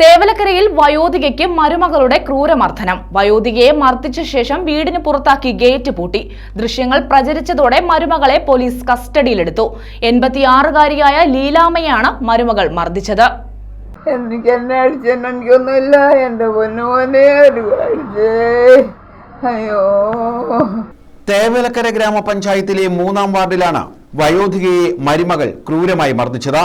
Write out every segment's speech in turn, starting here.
തേവലക്കരയിൽ വയോധികയ്ക്ക് മരുമകളുടെ ക്രൂരമർദ്ദനം. വയോധികയെ മർദ്ദിച്ച ശേഷം വീടിന് പുറത്താക്കി ഗേറ്റ് പൂട്ടി. ദൃശ്യങ്ങൾ പ്രചരിച്ചതോടെ മരുമകളെ പോലീസ് കസ്റ്റഡിയിലെടുത്തു. എൺപത്തിയാറുകാരിയായ ലീലാമ്മയാണ് മരുമകൾ മർദ്ദിച്ചത്. എനിക്ക് എന്നെ അടിച്ചെന്നെ എനിക്കൊന്നുമില്ല എന്റെ പൊന്നുമോനെ ഒരു അയ്യോ. തേവലക്കര ഗ്രാമപഞ്ചായത്തിലെ മൂന്നാം വാർഡിലാണ് വയോധികയെ മരുമകൾ ക്രൂരമായി മർദ്ദിച്ചത്.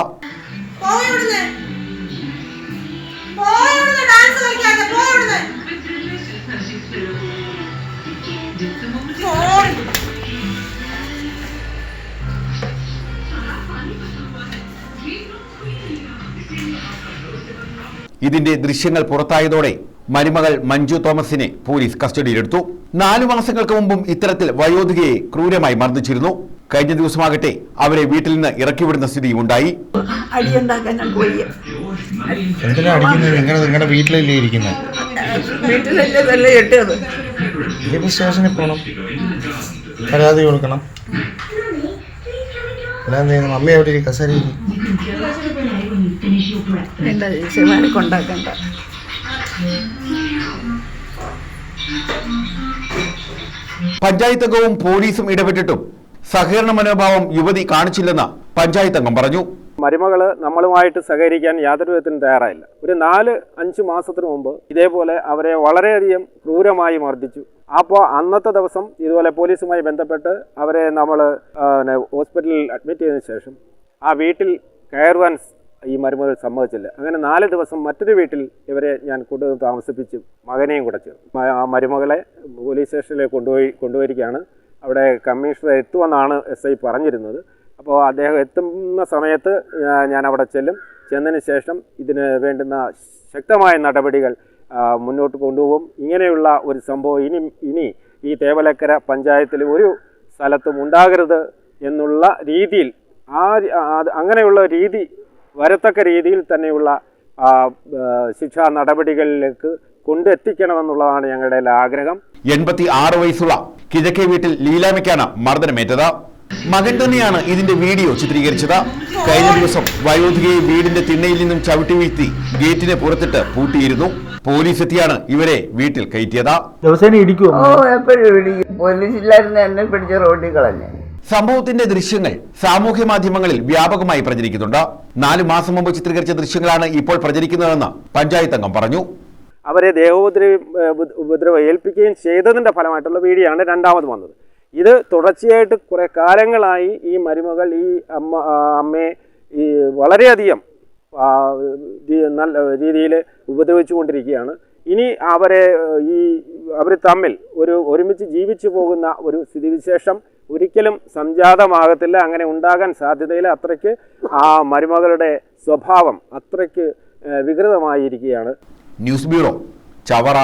ഇതിന്റെ ദൃശ്യങ്ങൾ പുറത്തായതോടെ മരുമകൾ മഞ്ജു തോമസിനെ പോലീസ് കസ്റ്റഡിയിലെടുത്തു. നാലു മാസങ്ങൾക്ക് മുമ്പും ഇത്തരത്തിൽ വയോധികയെ ക്രൂരമായി മർദ്ദിച്ചിരുന്നു. കഴിഞ്ഞ ദിവസമാകട്ടെ അവരെ വീട്ടിൽ നിന്ന് ഇറക്കിവിടുന്ന സ്ഥിതിയും ഉണ്ടായി. പരാതി കൊടുക്കണം. ചെയ്യുന്നു മമ്മി അവിടെ കസേര ചേച്ചിമാരെ കൊണ്ടാക്കണ്ട. പഞ്ചായത്ത് അംഗവും പോലീസും ഇടപെട്ടിട്ടും സഹകരണ മനോഭാവം യുവതി കാണിച്ചില്ലെന്ന് പഞ്ചായത്ത് അംഗം പറഞ്ഞു. മരുമകൾ നമ്മളുമായിട്ട് സഹകരിക്കാൻ യാതൊരു വിധത്തിനും തയ്യാറായില്ല. ഒരു നാല് അഞ്ച് മാസത്തിന് മുമ്പ് ഇതേപോലെ അവരെ വളരെയധികം ക്രൂരമായി മർദ്ദിച്ചു. അപ്പോൾ അന്നത്തെ ദിവസം ഇതുപോലെ പോലീസുമായി ബന്ധപ്പെട്ട് അവരെ നമ്മൾ ഹോസ്പിറ്റലിൽ അഡ്മിറ്റ് ചെയ്തതിനു ശേഷം ആ വീട്ടിൽ കയറുവാൻ ഈ മരുമകൾ സമ്മതിച്ചില്ല. അങ്ങനെ നാല് ദിവസം മറ്റൊരു വീട്ടിൽ ഇവരെ ഞാൻ കൊണ്ടു താമസിപ്പിച്ചു മകനെയും കൂടെ ചേർന്നു ആ മരുമകളെ പോലീസ് സ്റ്റേഷനിലേക്ക് കൊണ്ടുപോയി കൊണ്ടുപോയിരിക്കുകയാണ് അവിടെ കമ്മീഷണർ എത്തുമെന്നാണ് എസ് ഐ പറഞ്ഞിരുന്നത്. അപ്പോൾ അദ്ദേഹം എത്തുന്ന സമയത്ത് ഞാൻ അവിടെ ചെല്ലും. ചെന്നതിന് ശേഷം ഇതിന് വേണ്ടുന്ന ശക്തമായ നടപടികൾ മുന്നോട്ട് കൊണ്ടുപോകും. ഇങ്ങനെയുള്ള ഒരു സംഭവം ഇനി ഇനി ഈ തേവലക്കര പഞ്ചായത്തിൽ ഒരു സ്ഥലത്തും ഉണ്ടാകരുത് എന്നുള്ള രീതിയിൽ ആ- അങ്ങനെയുള്ള രീതി വരത്തക്ക രീതിയിൽ തന്നെയുള്ള ശിക്ഷാ നടപടികളിലേക്ക് കൊണ്ടെത്തിക്കണമെന്നുള്ളതാണ് ഞങ്ങളുടെ ആഗ്രഹം. എൺപത്തി ആറ് വയസ്സുള്ള കിഴക്കേ വീട്ടിൽ ലീലാമയ്ക്കാണ് മർദ്ദനമേറ്റത്. മകൻ തന്നെയാണ് ഇതിന്റെ വീഡിയോ ചിത്രീകരിച്ചത്. കഴിഞ്ഞ ദിവസം വയോധികയെ വീടിന്റെ തിണ്ണയിൽ നിന്നും ചവിട്ടി വീഴ്ത്തി ഗേറ്റിനെ പുറത്തിട്ട് പൂട്ടിയിരുന്നു. പോലീസ് എത്തിയാണ് ഇവരെ വീട്ടിൽ കയറ്റിയത്. ദിവസേന ഇടിക്കുമോ ഓ എപ്പോഴും പിടിക്കും പോലീസില്ലായിരുന്നു എന്നെ പിടിച്ച് റോഡിൽ കളഞ്ഞു. സംഭവത്തിന്റെ ദൃശ്യങ്ങൾ സാമൂഹ്യ മാധ്യമങ്ങളിൽ വ്യാപകമായി പ്രചരിക്കുന്നുണ്ട്. നാലു മാസം മുമ്പ് ചിത്രീകരിച്ച ദൃശ്യങ്ങളാണ് ഇപ്പോൾ പ്രചരിക്കുന്നതെന്ന് പഞ്ചായത്ത് അംഗം പറഞ്ഞു. അവരെ ദേഹോപദ്രവ ഉപദ്രവ ഏൽപ്പിക്കുകയും ചെയ്തതിന്റെ ഫലമായിട്ടുള്ള വീഡിയോ ആണ് രണ്ടാമത് വന്നത്. ഇത് തുടർച്ചയായിട്ട് കുറേ കാലങ്ങളായി ഈ മരുമകൾ ഈ അമ്മ അമ്മയെ ഈ വളരെയധികം നല്ല രീതിയിൽ ഉപദ്രവിച്ചു കൊണ്ടിരിക്കുകയാണ് ഇനി അവരെ ഈ അവർ തമ്മിൽ ഒരു ഒരുമിച്ച് ജീവിച്ചു പോകുന്ന ഒരു സ്ഥിതിവിശേഷം ഒരിക്കലും സംജാതമാകത്തില്ല. അങ്ങനെ ഉണ്ടാകാൻ സാധ്യതയില്ല. അത്രയ്ക്ക് ആ മരുമകളുടെ സ്വഭാവം അത്രയ്ക്ക് വികൃതമായിരിക്കുകയാണ്. News bureau Chavara.